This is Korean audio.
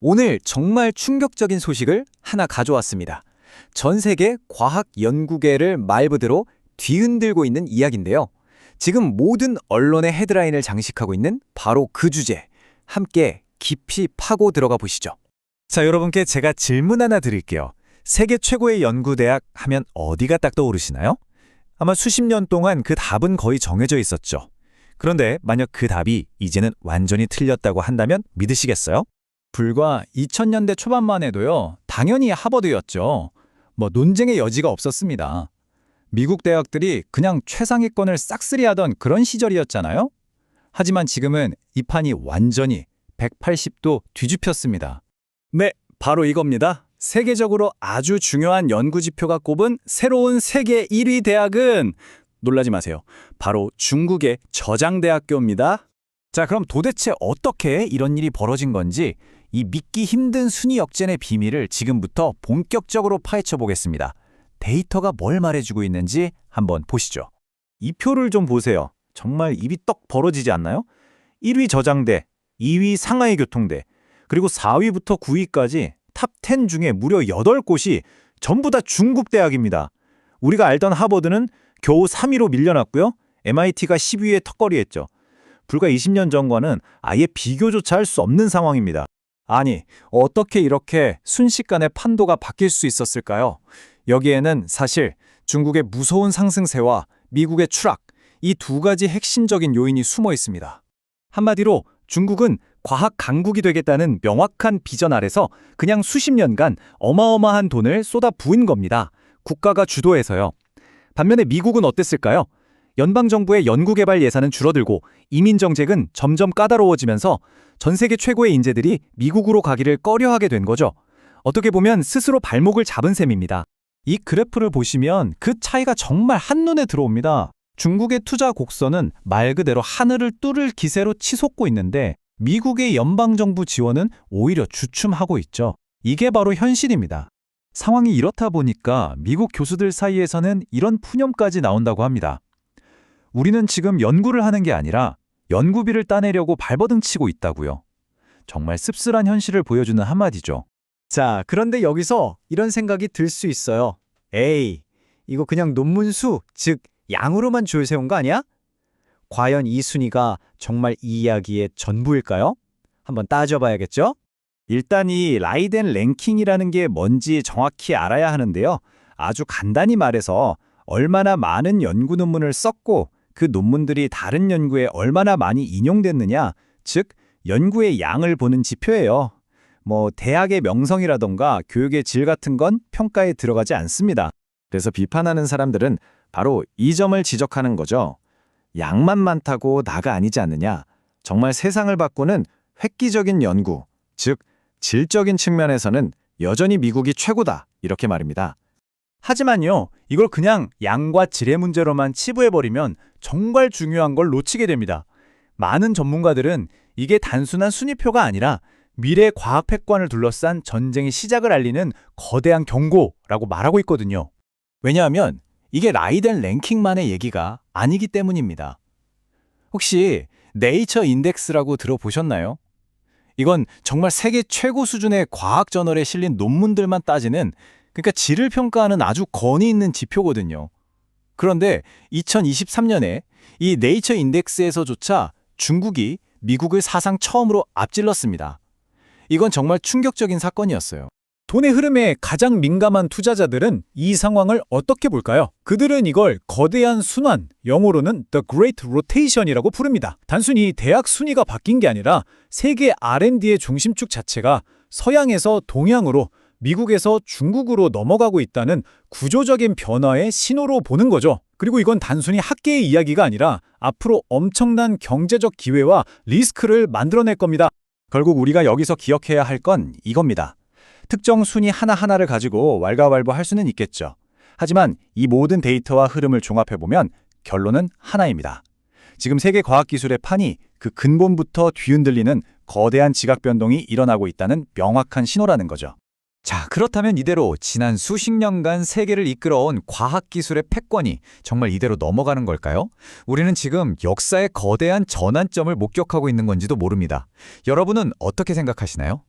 오늘 정말 충격적인 소식을 하나 가져왔습니다. 전 세계 과학 연구계를 말 그대로 뒤흔들고 있는 이야기인데요. 지금 모든 언론의 헤드라인을 장식하고 있는 바로 그 주제. 함께 깊이 파고 들어가 보시죠. 자, 여러분께 제가 질문 하나 드릴게요. 세계 최고의 연구대학 하면 어디가 딱 떠오르시나요? 아마 수십 년 동안 그 답은 거의 정해져 있었죠. 그런데 만약 그 답이 이제는 완전히 틀렸다고 한다면 믿으시겠어요? 불과 2000년대 초반만 해도요. 당연히 하버드였죠. 뭐 논쟁의 여지가 없었습니다. 미국 대학들이 그냥 최상위권을 싹쓸이 하던 그런 시절이었잖아요. 하지만 지금은 이 판이 완전히 180도 뒤집혔습니다. 네, 바로 이겁니다. 세계적으로 아주 중요한 연구 지표가 꼽은 새로운 세계 1위 대학은 놀라지 마세요. 바로 중국의 저장대학교입니다. 자, 그럼 도대체 어떻게 이런 일이 벌어진 건지 이 믿기 힘든 순위 역전의 비밀을 지금부터 본격적으로 파헤쳐 보겠습니다. 데이터가 뭘 말해주고 있는지 한번 보시죠. 이 표를 좀 보세요. 정말 입이 떡 벌어지지 않나요? 1위 저장대, 2위 상하이 교통대, 그리고 4위부터 9위까지 탑 10 중에 무려 8곳이 전부 다 중국 대학입니다. 우리가 알던 하버드는 겨우 3위로 밀려났고요. MIT가 10위에 턱걸이했죠. 불과 20년 전과는 아예 비교조차 할 수 없는 상황입니다. 아니, 어떻게 이렇게 순식간에 판도가 바뀔 수 있었을까요? 여기에는 사실 중국의 무서운 상승세와 미국의 추락, 이 두 가지 핵심적인 요인이 숨어 있습니다. 한마디로 중국은 과학 강국이 되겠다는 명확한 비전 아래서 그냥 수십 년간 어마어마한 돈을 쏟아 부은 겁니다. 국가가 주도해서요. 반면에 미국은 어땠을까요? 연방정부의 연구개발 예산은 줄어들고 이민정책은 점점 까다로워지면서 전 세계 최고의 인재들이 미국으로 가기를 꺼려하게 된 거죠. 어떻게 보면 스스로 발목을 잡은 셈입니다. 이 그래프를 보시면 그 차이가 정말 한눈에 들어옵니다. 중국의 투자 곡선은 말 그대로 하늘을 뚫을 기세로 치솟고 있는데 미국의 연방정부 지원은 오히려 주춤하고 있죠. 이게 바로 현실입니다. 상황이 이렇다 보니까 미국 교수들 사이에서는 이런 푸념까지 나온다고 합니다. 우리는 지금 연구를 하는 게 아니라 연구비를 따내려고 발버둥 치고 있다고요. 정말 씁쓸한 현실을 보여주는 한마디죠. 자, 그런데 여기서 이런 생각이 들 수 있어요. 에이, 이거 그냥 논문 수, 즉 양으로만 줄 세운 거 아니야? 과연 이 순위가 정말 이 이야기의 전부일까요? 한번 따져봐야겠죠? 일단 이 라이덴 랭킹이라는 게 뭔지 정확히 알아야 하는데요. 아주 간단히 말해서 얼마나 많은 연구 논문을 썼고 그 논문들이 다른 연구에 얼마나 많이 인용됐느냐, 즉 연구의 양을 보는 지표예요. 뭐 대학의 명성이라던가 교육의 질 같은 건 평가에 들어가지 않습니다. 그래서 비판하는 사람들은 바로 이 점을 지적하는 거죠. 양만 많다고 나가 아니지 않느냐. 정말 세상을 바꾸는 획기적인 연구, 즉 질적인 측면에서는 여전히 미국이 최고다. 이렇게 말입니다. 하지만요, 이걸 그냥 양과 질의 문제로만 치부해버리면 정말 중요한 걸 놓치게 됩니다. 많은 전문가들은 이게 단순한 순위표가 아니라 미래 과학 패권을 둘러싼 전쟁의 시작을 알리는 거대한 경고라고 말하고 있거든요. 왜냐하면 이게 라이덴 랭킹만의 얘기가 아니기 때문입니다. 혹시 네이처 인덱스라고 들어보셨나요? 이건 정말 세계 최고 수준의 과학 저널에 실린 논문들만 따지는 그러니까 질을 평가하는 아주 권위 있는 지표거든요. 그런데 2023년에 이 네이처 인덱스에서조차 중국이 미국을 사상 처음으로 앞질렀습니다. 이건 정말 충격적인 사건이었어요. 돈의 흐름에 가장 민감한 투자자들은 이 상황을 어떻게 볼까요? 그들은 이걸 거대한 순환, 영어로는 The Great Rotation이라고 부릅니다. 단순히 대학 순위가 바뀐 게 아니라 세계 R&D의 중심축 자체가 서양에서 동양으로 미국에서 중국으로 넘어가고 있다는 구조적인 변화의 신호로 보는 거죠. 그리고 이건 단순히 학계의 이야기가 아니라 앞으로 엄청난 경제적 기회와 리스크를 만들어낼 겁니다. 결국 우리가 여기서 기억해야 할 건 이겁니다. 특정 순위 하나하나를 가지고 왈가왈부할 수는 있겠죠. 하지만 이 모든 데이터와 흐름을 종합해보면 결론은 하나입니다. 지금 세계 과학기술의 판이 그 근본부터 뒤흔들리는 거대한 지각 변동이 일어나고 있다는 명확한 신호라는 거죠. 자, 그렇다면 이대로 지난 수십 년간 세계를 이끌어온 과학기술의 패권이 정말 이대로 넘어가는 걸까요? 우리는 지금 역사의 거대한 전환점을 목격하고 있는 건지도 모릅니다. 여러분은 어떻게 생각하시나요?